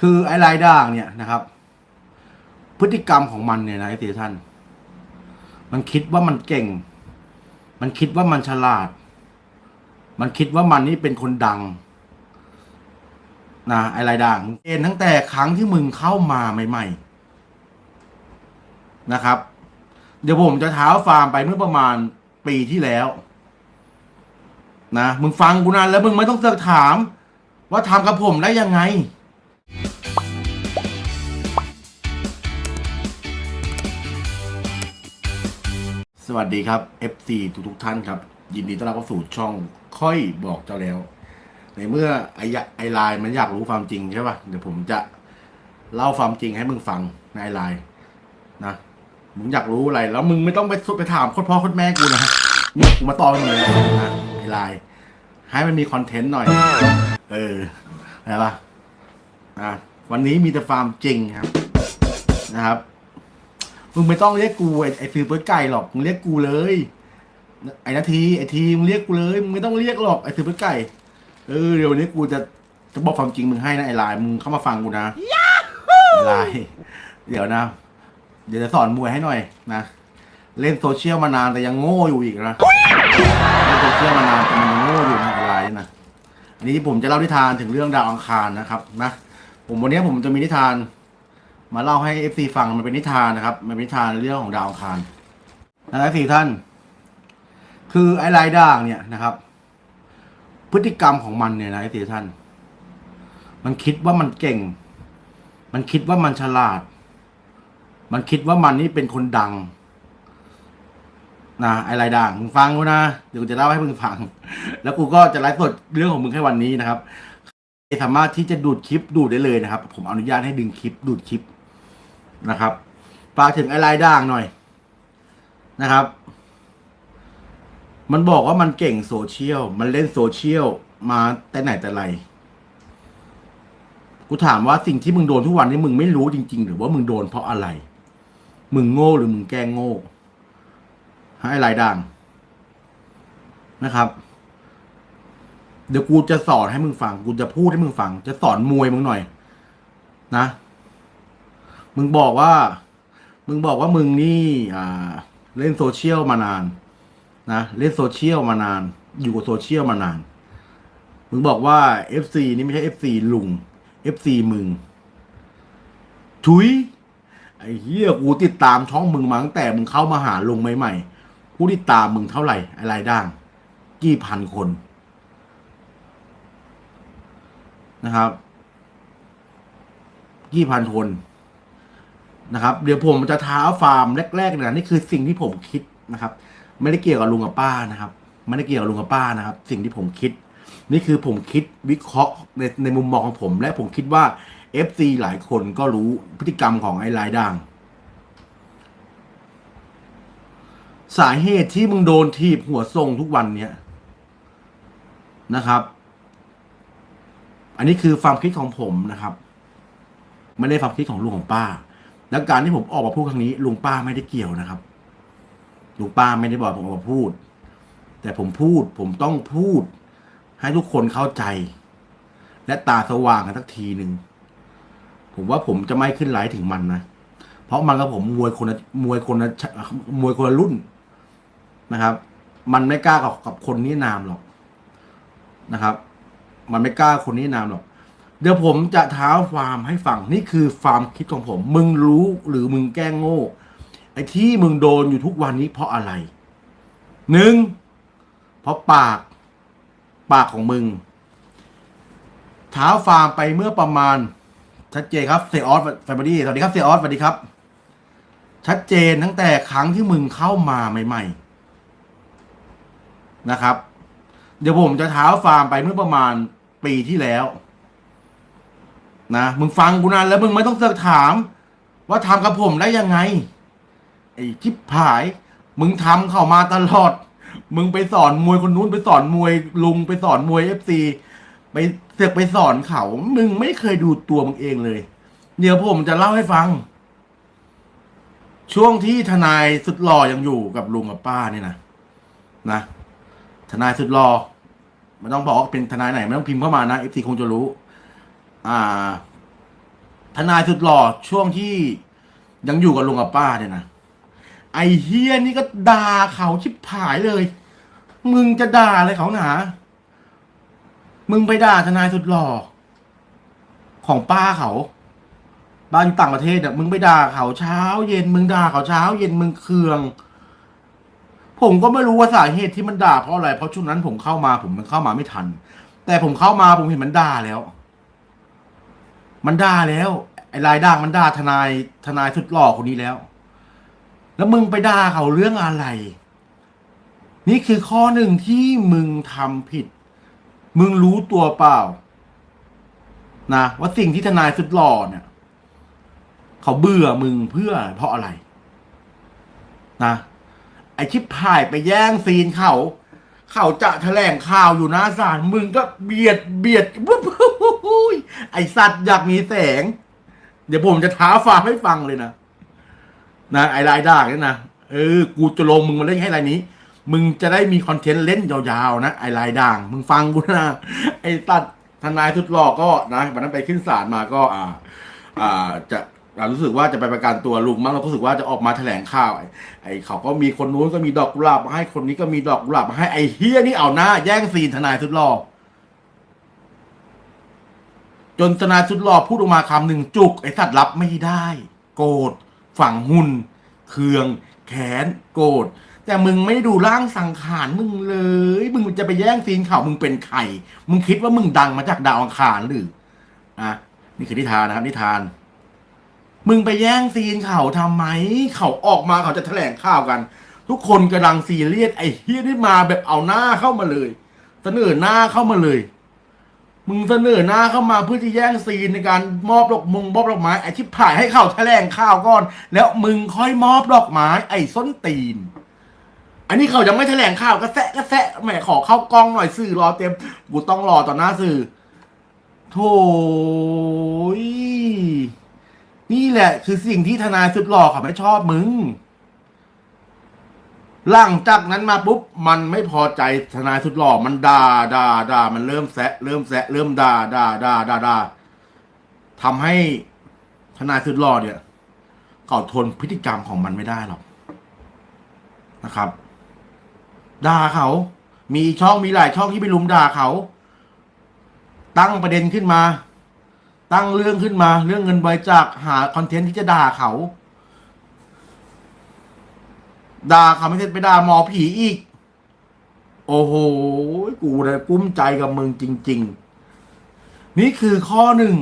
คือไอ้ลายด่างเนี่ยนะครับ พฤติกรรมของมันเนี่ยนะไอ้เสียท่าน มันคิดว่ามันเก่ง มันคิดว่ามันฉลาด มันคิดว่ามันนี่เป็นคนดังนะไอ้ลายด่างเอ็นตั้งแต่ครั้งที่มึงเข้ามาใหม่ ๆ นะครับ เดี๋ยวผมจะเท้าฟาร์มไปเมื่อประมาณปีที่แล้วนะมึงฟังกูนานแล้วมึงไม่ต้องเสือกถาม ว่าทำกับผมได้ยังไง สวัสดีครับ FC ทุกทุกท่านครับ ยินดีต้อนรับเข้าสู่ช่องค่อยบอกเจ้าแล้ว ในเมื่อไอ้ไอไลน์มันอยากรู้ความจริงใช่ป่ะเดี๋ยวผมจะเล่าความจริงให้มึงฟังในไอไลน์นะมึงอยากรู้อะไร แล้วมึงไม่ต้องไปไปถามโคตรพ่อโคตรแม่กูนะนี่กูมาตอบมึงเลยนะไอไลน์ให้มันมีคอนเทนต์หน่อย เอออะไรปะอะวันนี้มีแต่ฟามจริงครับ นะครับ มึงไม่ต้องเรียกกูไอ้ไอ้ฟิลเปิดไก่หรอกมึงเรียกกูเลย ไอ้นาทีไอ้ทีมึงเรียกกูเลยมึงไม่ต้องเรียกหรอกไอ้ฟิลเปิดไก่เออเดี๋ยววันนี้กูจะจะบอกความจริงมึงให้นะไอ้ลายมึงเข้ามาฟังกูนะไอ้ลายเดี๋ยวนะ เดี๋ยวจะสอนมวยให้หน่อยนะเล่นโซเชียลมานานแต่ยังโง่อยู่อีกนะเล่นโซเชียลมานานแต่มันยังโง่อยู่นะไอ้ลายนะอันนี้ผมจะเล่านิทานถึงเรื่องดาวอังคารนะครับนะผมวันนี้ผมจะมีนิทาน มาเล่าให้เอฟซีฟังมันเป็นนิทานนะครับ มันเป็นนิทานเรื่องของดาวอังคารนะครับสี่ท่าน คือไอ้ลายด่างเนี่ยนะครับ พฤติกรรมของมันเนี่ยนะไอ้สี่ท่าน มันคิดว่ามันเก่ง มันคิดว่ามันฉลาด มันคิดว่ามันนี่เป็นคนดังนะไอ้ลายด่างมึงฟังกูนะเดี๋ยวกูจะเล่าให้มึงฟัง แล้วกูก็จะไลฟ์สดเรื่องของมึงแค่วันนี้นะครับสามารถที่จะดูดคลิปดูดได้เลยนะครับ ผมอนุญาตให้ดึงคลิปดูดคลิป นะครับฝากถึงไอ้ลายด่างหน่อยนะครับ มันบอกว่ามันเก่งโซเชียล มันเล่นโซเชียลมาแต่ไหนแต่ไร กูถามว่าสิ่งที่มึงโดนทุกวันนี้มึงไม่รู้จริง ๆ หรือว่ามึงโดนเพราะอะไร มึงโง่หรือมึงแกล้งโง่ให้ลายด่างนะครับ เดี๋ยวกูจะสอนให้มึงฟัง กูจะพูดให้มึงฟัง จะสอนมวยมึงหน่อย นะ มึงบอกว่า มึงบอกว่ามึงนี่อ่า เล่นโซเชียลมานาน นะเล่นโซเชียลมานาน อยู่กับโซเชียลมานาน มึงบอกว่า FC นี่ไม่ใช่ FC ลุง FC มึงทุย ไอ้เหี้ยกูติดตามช่องมึงมาตั้งแต่มึงเข้ามาหาลุงใหม่ๆผู้ติดตามมึงเท่าไหร่อะไรด่างกี่พันคนนะครับยี่พันคน นะครับ เดี๋ยวผมจะท้าฟาร์มแรกๆนะนี่คือสิ่งที่ผมคิดนะครับ ไม่ได้เกี่ยวกับลุงกับป้านะครับ ไม่ได้เกี่ยวกับลุงกับป้านะครับ สิ่งที่ผมคิด นี่คือผมคิดวิเคราะห์ในในมุมมองของผม และผมคิดว่า FC หลายคนก็รู้พฤติกรรมของไอ้ลายด่างสาเหตุที่มึงโดนทีบหัวทรงทุกวันเนี้ยนะครับ อันนี้คือความคิดของผมนะครับ ไม่ได้ความคิดของลุงของป้า แล้วการที่ผมออกมาพูดครั้งนี้ลุงป้าไม่ได้เกี่ยวนะครับลุงป้าไม่ได้บอกผมออกมาพูด แต่ผมพูดผมต้องพูด ให้ทุกคนเข้าใจ และตาสว่างกันสักทีหนึ่งผมว่าผมจะไม่ขึ้นไลฟ์ถึงมันนะเพราะมันกับผมมวยคนมวยคนมวยคนละรุ่นนะครับ มันไม่กล้ากับกับคนนี้นามหรอกนะครับ มันไม่กล้าคนนี้นามหรอก เดี๋ยวผมจะเท้าฟาร์มให้ฟังนี่คือฟาร์มคิดของผม มึงรู้หรือมึงแกล้งโง่ไอ้ที่มึงโดนอยู่ทุกวันนี้เพราะอะไรหนึ่งเพราะปาก ปากของมึงเท้าฟาร์มไปเมื่อประมาณ ชัดเจนครับเซออสแฟมิลี่สวัสดีครับเซออสสวัสดีครับ ชัดเจนตั้งแต่ครั้งที่มึงเข้ามาใหม่ ๆ นะครับ เดี๋ยวผมจะเท้าฟาร์มไปเมื่อประมาณปีที่แล้ว นะมึงฟังกูนานแล้วมึงไม่ต้องเสือกถาม ว่าทำกับผมได้ยังไง ไอ้ชิบหาย มึงทำเข้ามาตลอด มึงไปสอนมวยคนนู้นไปสอนมวยลุงไปสอนมวยเอฟซีไปเสือกไปสอนเขา มึงไม่เคยดูตัวมึงเองเลย เดี๋ยวผมจะเล่าให้ฟัง ช่วงที่ทนายสุดหล่อยังอยู่กับลุงกับป้านี่นะนะทนายสุดรอไม่ต้องบอกว่าเป็นทนายไหนไม่ต้องพิมพ์เข้ามานะเอฟซีคงจะรู้ อ่า ทนายสุดหล่อช่วงที่ยังอยู่กับลุงกับป้าเนี่ยนะไอเฮียนี่ก็ด่าเขาชิบหายเลย มึงจะด่าอะไรเขาหนา มึงไปด่าทนายสุดหล่อของป้าเขาบ้านต่างประเทศอะมึงไปด่าเขาเช้า เย็นมึงด่าเขาเช้า เย็นมึงเคือง ผมก็ไม่รู้ว่าสาเหตุที่มันด่าเพราะอะไร เพราะช่วงนั้นผมเข้ามาผมมันเข้ามาไม่ทัน แต่ผมเข้ามาผมเห็นมันด่าแล้ว มันด่าแล้ว ไอ้รายด่างมันด่าทนายทนายสุดหล่อคนนี้แล้ว แล้วมึงไปด่าเขาเรื่องอะไร นี่คือข้อหนึ่งที่มึงทำผิด มึงรู้ตัวเปล่า นะว่าสิ่งที่ทนายสุดหล่อเนี่ยเขาเบื่อมึงเพื่อเพราะอะไร นะ ไอชิปพายไปแย่งซีนเขา เขาจะแถลงข่าวอยู่หน้าศาลมึงก็เบียดเบียดปุ๊บปุ๊บ ไอสัตว์อยากมีแสง เดี๋ยวผมจะท้าฟาให้ฟังเลยนะนะไอรายด่างเนี่ยนะเออ กูจะลงมึงมาเล่นให้ไรนี้ มึงจะได้มีคอนเทนต์เล่นยาวๆนะไอรายด่าง มึงฟังกูนะไอตัดทนายทุดหลอกก็นะวันนั้นไปขึ้นศาลมาก็ อ่า อ่าจะอ่ารู้สึกว่าจะไปประกันตัวลุงมั้งเรารู้สึกว่าจะออกมาแถลงข่าวไอ้เขาก็มีคนนู้นก็มีดอกกุหลาบมาให้คนนี้ก็มีดอกกุหลาบมาให้ไอเฮียนี่เอาหน้าแย่งซีนทนายสุดหลอก จนทนายสุดหล่อพูดออกมาคำหนึ่งจุกไอสัตว์รับไม่ได้ โกรธฝังหุ่นเคือง แขนโกรธแต่มึงไม่ดูร่างสังขารมึงเลย มึงจะไปแย่งซีนข่าวมึงเป็นใครมึงคิดว่ามึงดังมาจากดาวอังคารหรืออะนี่คือนิทานนะครับ นิทาน มึงไปแย่งซีนเขาทำไม เขาออกมาเขาจะแถลงข่าวกัน ทุกคนกำลังซีเรียสไอ้เฮียนี่มาแบบเอาหน้าเข้ามาเลยเสนอหน้าเข้ามาเลย มึงเสนอหน้าเข้ามาเพื่อที่แย่งซีนในการมอบดอกมงมอบดอกไม้ไอ้ที่ผ่ายให้เขาแถลงข่าวก่อน แล้วมึงค่อยมอบดอกไม้ ไอ้ส้นตีน อันนี้เขายังไม่แถลงข่าวก็แซะก็แซะแหมขอเข้ากล้องหน่อยสื่อรอเต็มกูต้องรอต่อหน้าสื่อโถยนี่แหละ คือสิ่งที่ทนายสุดหล่อเขาไม่ชอบมึง หลังจากนั้นมาปุ๊บมันไม่พอใจทนายสุดหล่อมันด่าด่าด่ามันเริ่มแซะเริ่มแซะเริ่มด่าด่าด่าด่าด่าทำให้ทนายสุดหล่อเนี่ยเขาทนพฤติกรรมของมันไม่ได้หรอกนะครับด่าเขา มีช่องมีหลายช่องที่ไปลุมด่าเขา ตั้งประเด็นขึ้นมา ตั้งเรื่องขึ้นมา เรื่องเงินบริจาคหาคอนเทนต์ที่จะด่าเขา ด่าเขาไม่ใช่ไปด่าหมอผีอีก โอ้โห กูเลยกุ้มใจกับมึงจริง ๆ นี่คือข้อหนึ่ง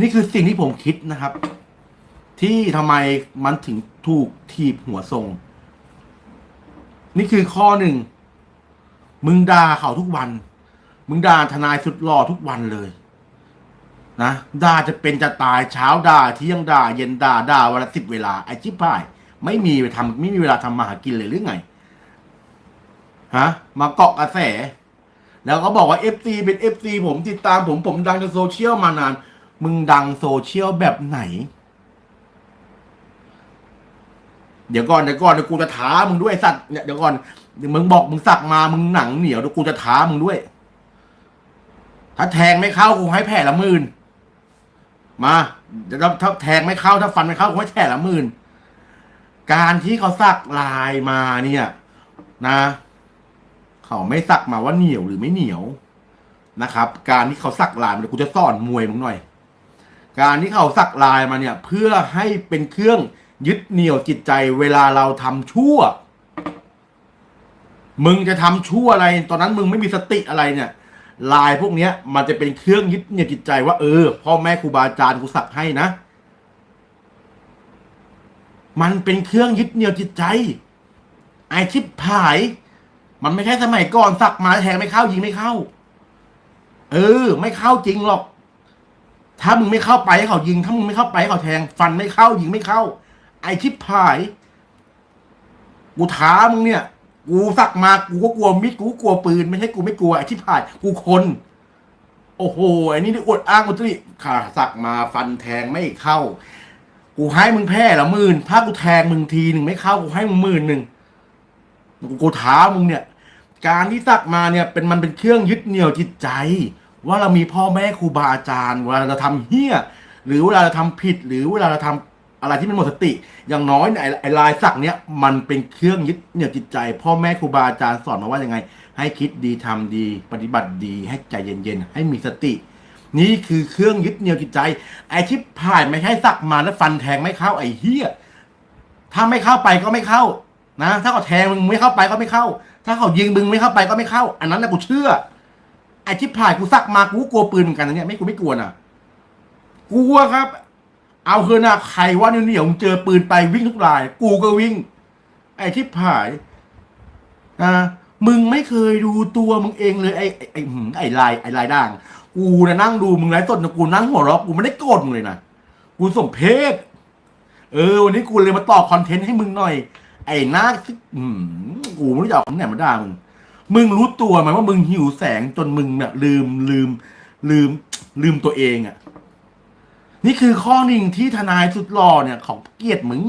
นี่คือสิ่งที่ผมคิดนะครับ ที่ทำไมมันถึงถูกถีบหัวทรง นี่คือข้อหนึ่ง มึงด่าเขาทุกวัน มึงด่าทนายสุดหล่อทุกวันเลยนะด่าจะเป็นจะตายเช้าด่าเที่ยงด่าเย็นด่าด่าวันละสิบเวลาไอ้จิ๊บพ่าย ไม่มีไปทำไม่มีเวลาทำมาหากินเลยหรือไงฮะมาเกาะกระแส แล้วก็บอกว่าเอฟซีเป็นเอฟซีผมติดตามผมผมดังในโซเชียลมานาน มึงดังโซเชียลแบบไหน เดี๋ยวก่อนเดี๋ยวก่อนเดี๋ยวกูจะท้ามึงด้วยสัตว์เนี่ยเดี๋ยวก่อนมึงบอกมึงสักมามึงหนังเหนียวเดี๋ยวกูจะท้ามึงด้วย ถ้าแทงไม่เข้ากูให้แผ่ละหมื่นมาเดี๋ยวถ้าแทงไม่เข้าถ้าฟันไม่เข้ากูให้แผ่ละหมื่น การที่เขาสักลายมาเนี่ย นะ เขาไม่สักมาว่าเหนียวหรือไม่เหนียวนะครับ การที่เขาสักลายมาเดี๋ยวกูจะสอนมวยมึงหน่อย การที่เขาสักลายมาเนี่ย เพื่อให้เป็นเครื่องยึดเหนี่ยวจิตใจเวลาเราทำชั่ว มึงจะทำชั่วอะไร ตอนนั้นมึงไม่มีสติอะไรเนี่ย ลายพวกเนี้ย มันจะเป็นเครื่องยึดเหนี่ยวจิตใจว่าเออพ่อแม่ครูบาอาจารย์กูสักให้นะ มันเป็นเครื่องยึดเหนี่ยวจิตใจ ไอชิปผาย มันไม่ใช่สมัยก่อนสักมาแทงไม่เข้ายิงไม่เข้า เออ ไม่เข้าจริงหรอก ถ้ามึงไม่เข้าไปให้เขายิง ถ้ามึงไม่เข้าไปให้เขาแทง ฟันไม่เข้ายิงไม่เข้า ไอชิปผายกูท้ามึงเนี่ยกูสักมากูก็กลัวมิดกูกลัวปืนไม่ใช่กูไม่กลัวไอชิปผาย กูคน โอ้โหไอ้นี่นี่อวดอ้างอุตริขาสักมาฟันแทงไม่เข้า กูให้มึงแพ้ละหมื่นถ้ากูแทงมึงทีหนึ่งไม่เข้ากูให้มึงหมื่นหนึ่งกูกูท้ามึงเนี่ย การที่สักมาเนี่ยเป็นมันเป็นเครื่องยึดเหนี่ยวจิตใจ ว่าเรามีพ่อแม่ครูบาอาจารย์เวลาเราทำเฮี้ยหรือเวลาเราทำผิด หรือเวลาเราทำอะไรที่มันหมดสติ อย่างน้อยเนี่ยไอ้ไอ้ลายสักเนี้ยมันเป็นเครื่องยึดเหนี่ยวจิตใจ พ่อแม่ครูบาอาจารย์สอนมาว่ายังไง ให้คิดดีทำดี ปฏิบัติดีให้ใจเย็นๆให้มีสติ นี่คือเครื่องยึดเหนี่ยวจิตใจ ไอ้ที่ผ่านไม่ใช่สักมาแล้วฟันแทงไม่เข้าไอ้เฮียถ้าไม่เข้าไปก็ไม่เข้า นะ ถ้าเขาแทงมึงไม่เข้าไปก็ไม่เข้า ถ้าเขายิงมึงไม่เข้าไปก็ไม่เข้า อันนั้นนะกูเชื่อ ไอ้ที่ผ่านกูสักมากูกลัวปืนเหมือนกันนะเนี่ยไม่กูไม่กลัวนะกลัวครับ เอาเถอนะใครว่าเหนียวมึงเจอปืนไปวิ่งทุกราย กูก็วิ่ง ไอ้ที่ผ่านนะมึงไม่เคยดูตัวมึงเองเลยไอ้ไอ้ไอ้หืมไอ้ลายไอ้ลายด่าง กูนะนั่งดูมึงไลฟ์สดนะกูนั่งหัวเราะกูไม่ได้โกรธมึงเลยนะกูสมเพศเออวันนี้กูเลยมาตอบคอนเทนต์ให้มึงหน่อย ไอ้หน้าอืมกูไม่รู้จะเอาคำไหนมาด่ามึงมึงรู้ตัวไหมว่ามึงหิวแสงจนมึงเนี่ยลืมลืม ลืม ลืมตัวเองอะ่ะ นี่คือข้อหนึ่งที่ทนายสุดหล่อเนี่ยเขาเกลียดมึง